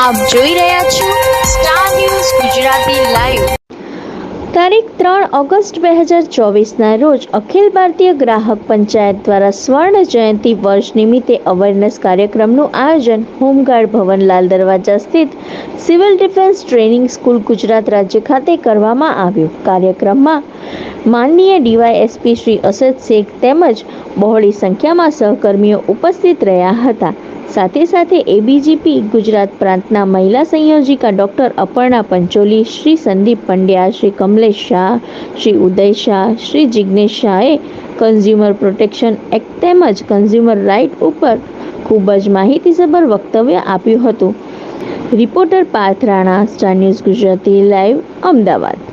આપ જોઈ રહ્યા છો સ્ટાર ન્યૂઝ ગુજરાતી લાઈવ તારીખ ત્રણ ઓગસ્ટ બે હજાર ચોવીસના રોજ અખિલ ભારતીય ગ્રાહક પંચાયત દ્વારા સ્વર્ણ જયંતિ વર્ષ નિમિત્તે અવેરનેસ કાર્યક્રમનું આયોજન હોમગાર્ડ ભવન લાલ દરવાજા સ્થિત civil defence training school Gujarat રાજ્ય ખાતે કરવામાં આવ્યું. કાર્યક્રમમાં માનનીય ડીવાયએસપી શ્રી અસદ શેખ તેમજ બહોળી સંખ્યામાં સહકર્મીઓ ઉપસ્થિત રહ્યા હતા. સાથે સાથે એબીજીપી ગુજરાત પ્રાંતના મહિલા સંયોજિકા ડૉક્ટર અપર્ણા પંચોલી, શ્રી સંદીપ પંડ્યા, શ્રી કમલેશ શાહ, શ્રી ઉદય શાહ, શ્રી જિજ્ઞેશ શાહે કન્ઝ્યુમર પ્રોટેક્શન એક્ટ તેમજ કન્ઝ્યુમર રાઇટ ઉપર ખૂબ જ માહિતીસભર વક્તવ્ય આપ્યું હતું. Reporter Parth Rana star news Gujarati live Ahmedabad.